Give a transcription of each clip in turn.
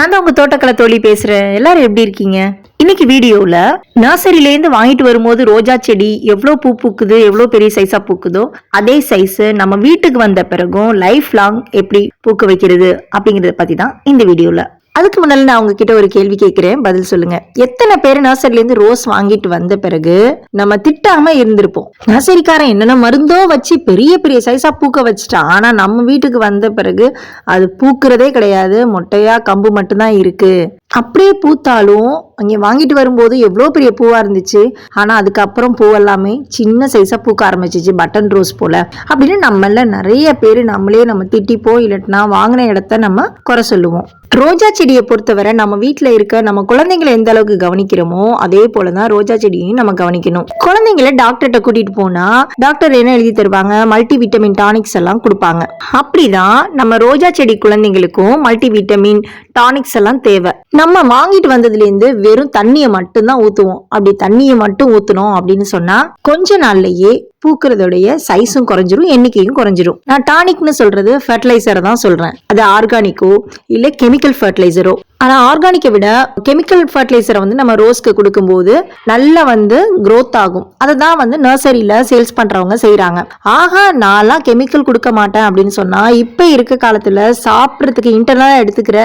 நான் தான் உங்க தோட்டக்கலை தோழி பேசுறேன். எல்லாரும் எப்படி இருக்கீங்க? இன்னைக்கு வீடியோவில் நர்சரியிலேருந்து வாங்கிட்டு வரும்போது ரோஜா செடி எவ்வளோ பூ பூக்குது எவ்வளோ பெரிய சைஸாக பூக்குதோ அதே சைஸ் நம்ம வீட்டுக்கு வந்த பிறகும் லைஃப் லாங் எப்படி பூக்க வைக்கிறது அப்படிங்கிறத பற்றி தான் இந்த வீடியோவில் அதுக்கு முன்னால நான் உங்ககிட்ட ஒரு கேள்வி கேட்கிறேன் பதில் சொல்லுங்க. எத்தனை பேர் நர்சரிலேருந்து ரோஸ் வாங்கிட்டு வந்த பிறகு நம்ம திட்டாம இருந்திருப்போம். நர்சரிக்காரன் என்னென்ன மருந்தோ வச்சு பெரிய பெரிய சைஸா பூக்க வச்சுட்டான். ஆனா நம்ம வீட்டுக்கு வந்த பிறகு அது பூக்கிறதே கிடையாது. மொட்டையா கம்பு மட்டும்தான் இருக்கு. அப்படியே பூத்தாலும் அங்கே வாங்கிட்டு வரும்போது எவ்வளோ பெரிய பூவாக இருந்துச்சு. ஆனால் அதுக்கப்புறம் பூவெல்லாமே சின்ன சைஸாக பூக்க ஆரம்பிச்சிச்சு பட்டன் ரோஸ் போல். அப்படின்னு நம்மள நிறைய பேர் நம்மளே நம்ம திட்டிப்போம் இல்லாட்டினா வாங்கின இடத்த நம்ம குறை சொல்லுவோம். ரோஜா செடியை பொறுத்தவரை நம்ம வீட்டில் இருக்க நம்ம குழந்தைங்களை எந்த அளவுக்கு கவனிக்கிறோமோ அதே போல தான் ரோஜா செடியையும் நம்ம கவனிக்கணும். குழந்தைங்களை டாக்டர்கிட்ட கூட்டிட்டு போனா டாக்டர் என்ன எழுதி தருவாங்க? மல்டி விட்டமின் டானிக்ஸ் எல்லாம் கொடுப்பாங்க. அப்படிதான் நம்ம ரோஜா செடி குழந்தைங்களுக்கும் மல்டி விட்டமின் டானிக்ஸ் எல்லாம் தேவை. நம்ம வாங்கிட்டு வந்ததுலேருந்து வெறும் தண்ணியை மட்டும்தான் ஊற்றுவோம் அப்படி தண்ணியை மட்டும் ஊற்றணும் அப்படின்னு சொன்னால் கொஞ்ச நாள்லயே பூக்கிறதோடைய சைஸும் குறைஞ்சிரும் எண்ணிக்கையும் குறைஞ்சிரும். நான் டானிக்னு சொல்றது ஃபர்டிலைசரை தான் சொல்றேன். அது ஆர்கானிக்கோ இல்லை கெமிக்கல் ஃபர்டிலைசரோ ஆனால் ஆர்கானிக்கை விட கெமிக்கல் ஃபர்டிலைசரை வந்து நம்ம ரோஸ்க்கு கொடுக்கும்போது நல்லா வந்து க்ரோத் ஆகும். அதை தான் வந்து நர்சரியில் சேல்ஸ் பண்ணுறவங்க செய்கிறாங்க ஆகா நான்லாம் கெமிக்கல் கொடுக்க மாட்டேன் அப்படின்னு சொன்னால் இப்போ இருக்க காலத்தில் சாப்பிட்றதுக்கு இன்டர்னலாக எடுத்துக்கிற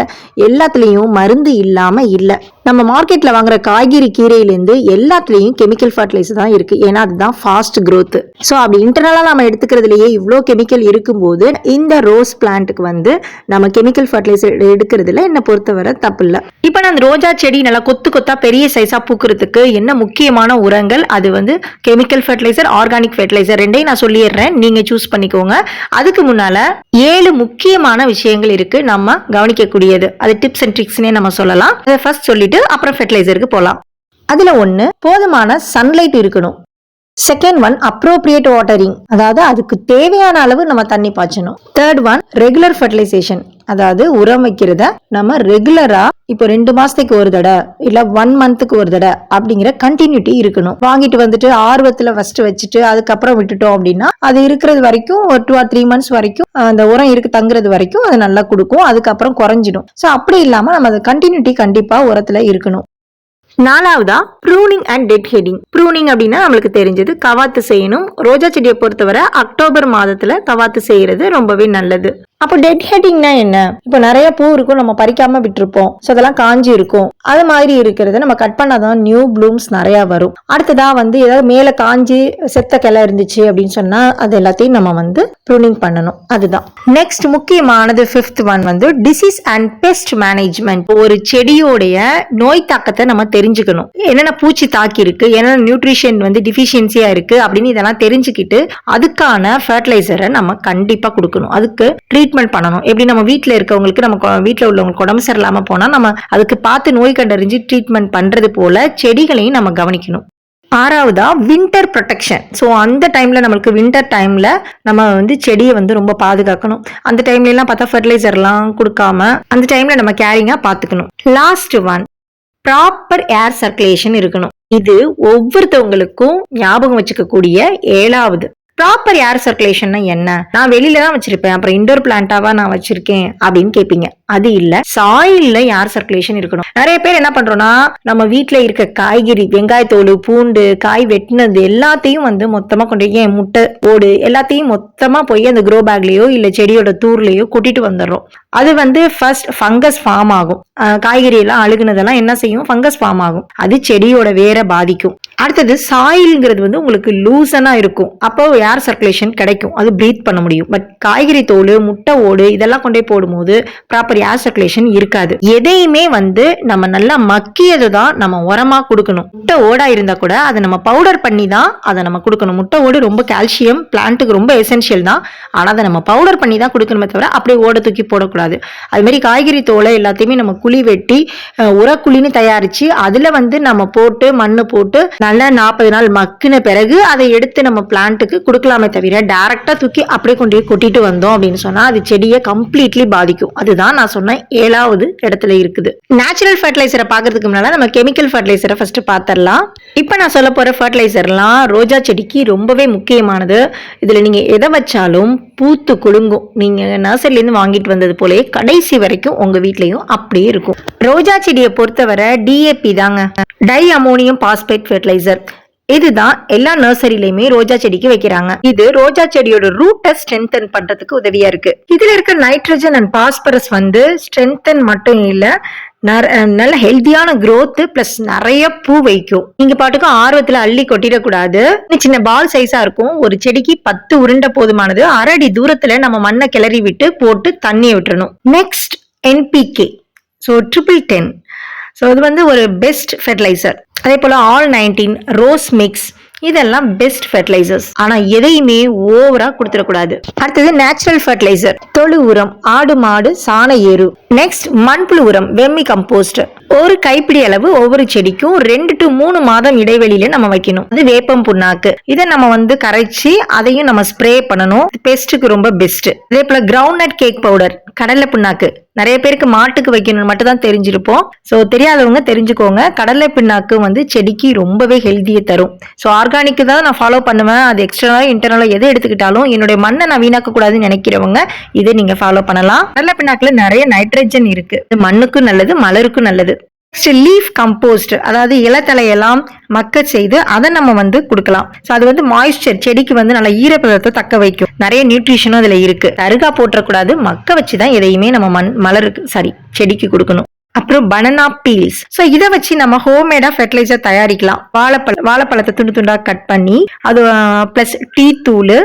எல்லாத்துலேயும் மருந்து இல்லாமல் இல்லை. நம்ம மார்க்கெட்டில் வாங்குற காய்கறி கீரையிலேருந்து எல்லாத்துலேயும் கெமிக்கல் ஃபர்டிலைசர் தான் இருக்குது ஏன்னா அதுதான் ஃபாஸ்ட் க்ரோத்து ஸோ அப்படி இன்டர்னலா நம்ம எடுத்துக்கிறதுலையே இவ்வளோ கெமிக்கல் இருக்கும்போது இந்த ரோஸ் பிளான்ட்டுக்கு வந்து நம்ம கெமிக்கல் ஃபர்டிலைசர் எடுக்கிறதுல என்னை பொறுத்தவரை தப்பு இல்லை. இப்போ நான் அந்த ரோஜா செடி நல்லா கொத்து கொத்தா பெரிய சைஸா பூக்கிறதுக்கு என்ன முக்கியமான உரங்கள்? அது வந்து கெமிக்கல் ஃபர்டிலைசர் ஆர்கானிக் ஃபர்டிலைசர் ரெண்டையும் நான் சொல்லிடுறேன். நீங்க சூஸ் பண்ணிக்கோங்க. அதுக்கு முன்னால ஏழு முக்கியமான விஷயங்கள் இருக்கு நம்ம கவனிக்கக்கூடியது. அது டிப்ஸ் அண்ட் ட்ரிக்ஸ்னே நம்ம சொல்லலாம். அதை ஃபர்ஸ்ட் சொல்லிட்டு அப்புறம் ஃபெர்டிலைசருக்கு போகலாம் அதுல ஒன்று போதுமான சன்லைட் இருக்கணும். செகண்ட் ஒன் அப்ரோப்ரியேட் வாட்டரிங் அதாவது அதுக்கு தேவையான அளவு நம்ம தண்ணி பாய்ச்சணும். தேர்ட் ஒன் ரெகுலர் ஃபர்டிலைசேஷன் அதாவது உரம் வைக்கிறத நம்ம ரெகுலரா இப்போ ரெண்டு மாசத்துக்கு ஒரு தடவை இல்ல ஒன் மந்த்துக்கு ஒரு தடவை அப்படிங்கிற கண்டினியூட்டி இருக்கணும். வாங்கிட்டு வந்துட்டு ஆர்வத்துல ஃபர்ஸ்ட் வச்சுட்டு அதுக்கப்புறம் விட்டுட்டோம் அப்படின்னா அது இருக்கிறது வரைக்கும் ஒரு டூ ஆர் த்ரீ மந்த்ஸ் வரைக்கும் அந்த உரம் இருக்கு தங்குறது வரைக்கும் அது நல்லா கொடுக்கும் அதுக்கப்புறம் குறைஞ்சிடும். ஸோ அப்படி இல்லாம நம்ம அது கண்டினியூட்டி கண்டிப்பா உரத்துல இருக்கணும். நாலாவதா? Pruning and dead heading pruning அப்படின்னா நம்மளுக்கு தெரிஞ்சது கவாத்து செய்யணும். ரோஜா செடியை பொறுத்தவரை அக்டோபர் மாதத்துல கவாத்து செய்யறது ரொம்பவே நல்லது. அப்போ டெட் ஹெட்டிங்னா என்ன? இப்போ நிறைய பூ இருக்கும் நம்ம பறிக்காம விட்டுருப்போம். ஸோ அதெல்லாம் காஞ்சி இருக்கும். அது மாதிரி இருக்கிறத நம்ம கட் பண்ணாதான் நியூ ப்ளூம்ஸ் நிறைய வரும். அடுத்ததா வந்து ஏதாவது மேலே காஞ்சி செத்த கிளை இருந்துச்சு அப்படின்னு சொன்னா அது எல்லாத்தையும் நம்ம வந்து ப்ரூனிங் பண்ணணும். அதுதான். நெக்ஸ்ட் முக்கியமானது ஃபிஃப்த் ஒன் வந்து டிசீஸ் அண்ட் பெஸ்ட் மேனேஜ்மெண்ட் ஒரு செடியோடைய நோய் தாக்கத்தை நம்ம தெரிஞ்சுக்கணும். என்னென்ன பூச்சி தாக்கி இருக்கு என்னென்ன நியூட்ரிஷன் வந்து டிஃபிஷியன்சியா இருக்கு அப்படின்னு இதெல்லாம் தெரிஞ்சுக்கிட்டு அதுக்கான ஃபர்டிலைசரை நம்ம கண்டிப்பா கொடுக்கணும். அதுக்கு ட்ரீட்மெண்ட் பண்ணணும். எப்படி நம்ம வீட்டில் இருக்கவங்களுக்கு நம்ம வீட்டில் உள்ளவங்களுக்கு உடம்பு சரியில்லாமல் போனால் நம்ம அதுக்கு பார்த்து நோய் கண்டறிஞ்சு ட்ரீட்மெண்ட் பண்ணுறது போல செடிகளையும் நம்ம கவனிக்கணும். ஆறாவதா வின்டர் ப்ரொடெக்ஷன் ஸோ அந்த டைமில் நம்மளுக்கு வின்டர் டைமில் நம்ம வந்து செடியை வந்து ரொம்ப பாதுகாக்கணும். அந்த டைம்லலாம் பார்த்தா ஃபர்டிலைசர்லாம் கொடுக்காம அந்த டைமில் நம்ம கேரிங்காக பார்த்துக்கணும். Last one proper air circulation இருக்கணும். இது ஒவ்வொருத்தவங்களுக்கும் ஞாபகம் வச்சுக்கக்கூடிய ஏழாவது. ப்ராப்பர் ஏர் சர்க்குலேஷன்னா என்ன? நான் வெளியில தான் வச்சிருப்பேன். அப்புறம் இண்டோர் பிளான்ட்டாவா நான் வச்சிருக்கேன் அப்படின்னு கேட்பீங்க அது இல்ல. சாயில்ல ஏர் சர்க்குலேஷன் இருக்கணும். நிறைய பேர் என்ன பண்றோம்னா நம்ம வீட்டுல இருக்க காய்கறி வெங்காயத்தோல் பூண்டு காய் வெட்டினது எல்லாத்தையும் வந்து மொத்தமா கொண்டு போய் ஏன் முட்டை ஓடு எல்லாத்தையும் மொத்தமா போய் அந்த க்ரோ பேக்லயோ இல்ல செடியோட தூர்லயோ கொட்டிட்டு வந்துடுறோம். அது வந்து ஃபர்ஸ்ட் ஃபங்கஸ் ஃபார்ம் ஆகும். காய்கறி எல்லாம் அழுகுனதெல்லாம் என்ன செய்யும்? ஃபங்கஸ் ஃபார்ம் ஆகும். அது செடியோட வேற பாதிக்கும். அடுத்தது சாயில்ங்கிறது வந்து உங்களுக்கு லூசனா இருக்கும். அப்போ ஏர் சர்க்குலேஷன் கிடைக்கும். அது ப்ரீத் பண்ண முடியும். பட் காய்கறி தோல் முட்டை ஓடு இதெல்லாம் கொண்டே போடும்போது ப்ராப்பர் ஏர் சர்க்குலேஷன் இருக்காது. எதையுமே வந்து நம்ம நல்லா மக்கியது தான் நம்ம உரமா கொடுக்கணும். முட்டை ஓடா இருந்தா கூட அதை நம்ம பவுடர் பண்ணி தான் அதை நம்ம கொடுக்கணும். முட்டை ஓடு ரொம்ப கால்சியம் பிளான்ட்டுக்கு ரொம்ப எசென்ஷியல் தான். ஆனால் அதை நம்ம பவுடர் பண்ணி தான் கொடுக்கணுமே தவிர அப்படியே ஓட தூக்கி போடக்கூடாது. அது மாதிரி காய்கறி தோலை எல்லாத்தையுமே நம்ம குழி வெட்டி உரக்குழின்னு தயாரிச்சு அதுல வந்து நம்ம போட்டு மண்ணு போட்டு நல்லா நாற்பது நாள் மக்கின பிறகு அதை எடுத்து நம்ம பிளான்ட்டுக்கு கொடுக்கலாமே தவிர டேரக்டா தூக்கி அப்படியே கொண்டு போய் கொட்டிட்டு வந்தோம் அப்படின்னு சொன்னா அது செடியை கம்ப்ளீட்லி பாதிக்கும். அதுதான் நான் சொன்ன ஏழாவது இடத்துல இருக்குது. நேச்சுரல் ஃபர்டிலைசரை பார்க்கறதுக்கு முன்னால நம்ம கெமிக்கல் ஃபர்டிலைசரை ஃபர்ஸ்ட் பார்த்துடலாம். இப்போ நான் சொல்ல போற ஃபர்டிலைசர்லாம் ரோஜா செடிக்கு ரொம்பவே முக்கியமானது. இதுல நீங்க எதை வச்சாலும் பூத்து குலுங்கும். நீங்க நர்சரிலேருந்து வாங்கிட்டு வந்தது போலயே கடைசி வரைக்கும் உங்க வீட்லயும் அப்படியே இருக்கும். ரோஜா செடியை பொறுத்தவரை டிஏபி தாங்க. டை அமோனியம் பாஸ்பேட் ஃபெர்டிலைசர் இதுதான் எல்லா நர்சரிலையுமே ரோஜா செடிக்கு வைக்கிறாங்க. இது ரோஜா செடியோட ரூட்டை ஸ்ட்ரென்தன் பண்றதுக்கு உதவியா இருக்கு. இதுல இருக்க நைட்ரஜன் அண்ட் பாஸ்பரஸ் வந்து ஸ்ட்ரென்தன் மட்டும் இல்ல நல்ல ஹெல்தியான க்ரோத்து பிளஸ் நிறைய பூ வைக்கும். நீங்க பாட்டுக்கு ஆர்வத்துல அள்ளி கொட்டிடக்கூடாது. சின்ன பால் சைஸா இருக்கும். ஒரு செடிக்கு பத்து உருண்டை போதுமானது அரடி தூரத்துல நம்ம மண்ணை கிளறி விட்டு போட்டு தண்ணியை விட்டுறணும். Next NPK so triple ten so இது வந்து ஒரு பெஸ்ட் ஃபெர்டிலைசர் அதே போல் ஆல் நைன்டீன் ரோஸ் மிக்ஸ் இதெல்லாம் பெஸ்ட் ஃபர்டிலைசர்ஸ் ஆனா எதையுமே ஓவரா கொடுத்துடக்கூடாது. அடுத்தது நேச்சுரல் ஃபெர்டிலைசர் தொழு உரம் ஆடு மாடு சாண எரு நெக்ஸ்ட் மண்புழு உரம் வெம்மி கம்போஸ்ட் ஒரு கைப்பிடி அளவு ஒவ்வொரு செடிக்கும் ரெண்டு டு மூணு மாதம் இடைவெளியில நம்ம வைக்கணும். அது வேப்பம் புண்ணாக்கு. இதை நம்ம வந்து கரைச்சி அதையும் நம்ம ஸ்ப்ரே பண்ணணும். பெஸ்ட்டுக்கு ரொம்ப பெஸ்ட் அதே போல கிரவுண்ட் நட் கேக் பவுடர் கடலை புண்ணாக்கு. நிறைய பேருக்கு மாட்டுக்கு வைக்கணும்னு மட்டும் தான் தெரிஞ்சிருப்போம். ஸோ தெரியாதவங்க தெரிஞ்சுக்கோங்க. கடலை பின்னாக்கு வந்து செடிக்கு ரொம்பவே ஹெல்த்தியை தரும். ஸோ ஆர்கானிக்கு தான் நான் ஃபாலோ பண்ணுவேன். அது எக்ஸ்டர்னலாக இன்டர்னலாக எது எடுத்துக்கிட்டாலும் என்னுடைய மண்ணை நான் வீணாக்க கூடாதுன்னு நினைக்கிறவங்க இதை நீங்கள் ஃபாலோ பண்ணலாம். கடலை பின்னாக்கில் நிறைய நைட்ரஜன் இருக்கு. இது மண்ணுக்கும் நல்லது மலருக்கும் நல்லது. நெக்ஸ்ட் லீஃப் கம்போஸ்ட் அதாவது இலத்தலையெல்லாம் மக்க செய்து அதை நம்ம வந்து கொடுக்கலாம். ஸோ அது வந்து மாய்ஸ்சர் செடிக்கு வந்து நல்ல ஈரப்பதத்தை தக்க வைக்கும். நிறைய நியூட்ரிஷனும் அதில் இருக்கு. தருகா போட்டுறக்கூடாது. மக்க வச்சு தான் எதையுமே நம்ம மண் மலருக்கு சாரி செடிக்கு கொடுக்கணும். அப்புறம் பனனா பீல்ஸ் ஸோ இதை வச்சு நம்ம ஹோம்மேடா ஃபெர்டிலைசர் தயாரிக்கலாம். வாழைப்பழம் வாழைப்பழத்தை துண்டு துண்டாக கட் பண்ணி அது ப்ளஸ் டீ தூள்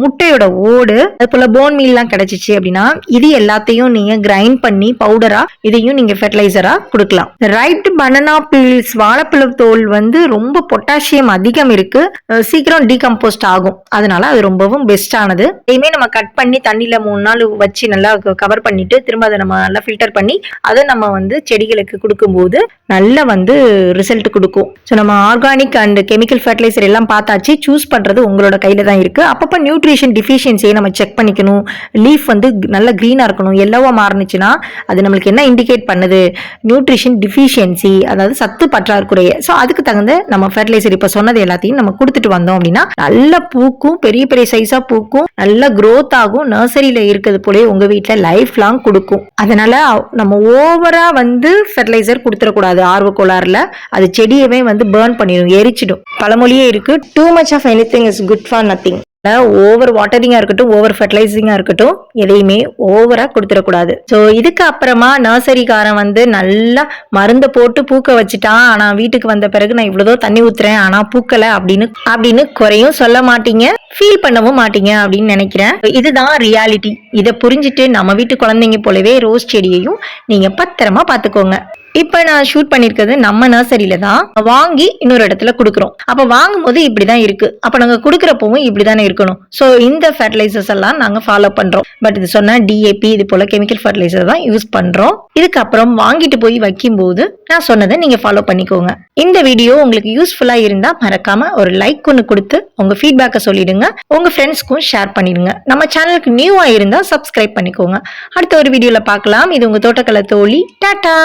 முட்டையோட ஓடு அது போல் போன் மீல்லாம் கிடச்சிச்சு அப்படின்னா இது எல்லாத்தையும் நீங்கள் கிரைண்ட் பண்ணி பவுடராக இதையும் நீங்கள் ஃபெர்டிலைசராக கொடுக்கலாம். ரைட் பனனா பீல்ஸ் வாழைப்பழ தோல் வந்து ரொம்ப பொட்டாசியம் அதிகம் இருக்குது சீக்கிரம் டீகம்போஸ்ட் ஆகும். அதனால அது ரொம்பவும் பெஸ்டானது இதையுமே நம்ம கட் பண்ணி தண்ணியில் மூணு நாள் வச்சு நல்லா கவர் பண்ணிட்டு திரும்ப அதை நம்ம நல்லா ஃபில்டர் பண்ணி அதை நம்ம வந்து செடிகளுக்கு கொடுக்கும்போது நல்ல வந்து ரிசல்ட் கொடுக்கும். ஸோ நம்ம ஆர்கானிக் அண்ட் கெமிக்கல் ஃபர்டிலைசர் எல்லாம் பார்த்தாச்சு. சூஸ் பண்ணுறது உங்களோட கையில் தான் இருக்கு. அப்பப்போ நியூட்ரிஷன் டிஃபிஷியன்சியை நம்ம செக் பண்ணிக்கணும். லீஃப் வந்து நல்ல க்ரீனாக இருக்கணும். எல்லோவாக மாறுனுச்சுன்னா அது நம்மளுக்கு என்ன இண்டிகேட் பண்ணுது? நியூட்ரிஷன் டிஃபிஷியன்சி அதாவது சத்து பற்றாக்குறைய. ஸோ அதுக்கு தகுந்த நம்ம ஃபெர்டிலைசர் இப்போ சொன்னது எல்லாத்தையும் நம்ம கொடுத்துட்டு வந்தோம் அப்படின்னா நல்ல பூக்கும் பெரிய பெரிய சைஸாக பூக்கும் நல்ல க்ரோத் ஆகும். நர்சரியில் இருக்கிறது போலே உங்கள் வீட்டில் லைஃப் லாங் கொடுக்கும். அதனால நம்ம ஓவராக வந்து ஃபெர்டிலைசர் கொடுத்துடக்கூடாது ஆர்வ கோளாறுல அது செடியவே வந்து பேர்ன் பண்ணிடும் எரிச்சிடும். பழமொழியே இருக்கு too much of anything is good for nothing over வாட்டரிங்காக இருக்கட்டும் ஓவர் ஃபெர்டிலைசிங்காக இருக்கட்டும் எதையுமே ஓவராக கொடுத்துடக்கூடாது. ஸோ இதுக்கு அப்புறமா நர்சரிக்காரன் வந்து நல்லா மருந்தை போட்டு பூக்க வச்சுட்டான். ஆனால் வீட்டுக்கு வந்த பிறகு நான் இவ்வளோதோ தண்ணி ஊத்துறேன் ஆனால் பூக்கல அப்படின்னு அப்படின்னு குறையும் சொல்ல மாட்டீங்க ஃபீல் பண்ணவும் மாட்டீங்க அப்படின்னு நினைக்கிறேன். இதுதான் ரியாலிட்டி இதை புரிஞ்சுட்டு நம்ம வீட்டு குழந்தைங்க போலவே ரோஸ் செடியையும் நீங்கள் பத்திரமா பார்த்துக்கோங்க. இப்போ நான் ஷூட் பண்ணியிருக்கிறது நம்ம நர்சரியில தான். வாங்கி இன்னொரு இடத்துல கொடுக்குறோம். அப்போ வாங்கும்போது இப்படி தான் இருக்கு. அப்போ நாங்கள் கொடுக்குறப்பவும் இப்படி தானே இருக்கணும். ஸோ இந்த ஃபர்டிலைசர்ஸ் எல்லாம் நாங்கள் ஃபாலோ பண்ணுறோம் பட் இது சொன்னால் டிஏபி இது போல் கெமிக்கல் ஃபர்டிலைசர் தான் யூஸ் பண்ணுறோம் இதுக்கப்புறம் வாங்கிட்டு போய் வைக்கும்போது நான் சொன்னதை நீங்கள் ஃபாலோ பண்ணிக்கோங்க. இந்த வீடியோ உங்களுக்கு யூஸ்ஃபுல்லாக இருந்தால் மறக்காம ஒரு லைக் ஒன்று கொடுத்து உங்கள் ஃபீட்பேக்கை சொல்லிடுங்க. உங்கள் ஃப்ரெண்ட்ஸ்க்கும் ஷேர் பண்ணிடுங்க. நம்ம சேனலுக்கு நியூவாக இருந்தால் சப்ஸ்கிரைப் பண்ணிக்கோங்க. அடுத்த ஒரு வீடியோவில் பார்க்கலாம். இது உங்கள் தோட்டக்கலை தோழி. டாட்டா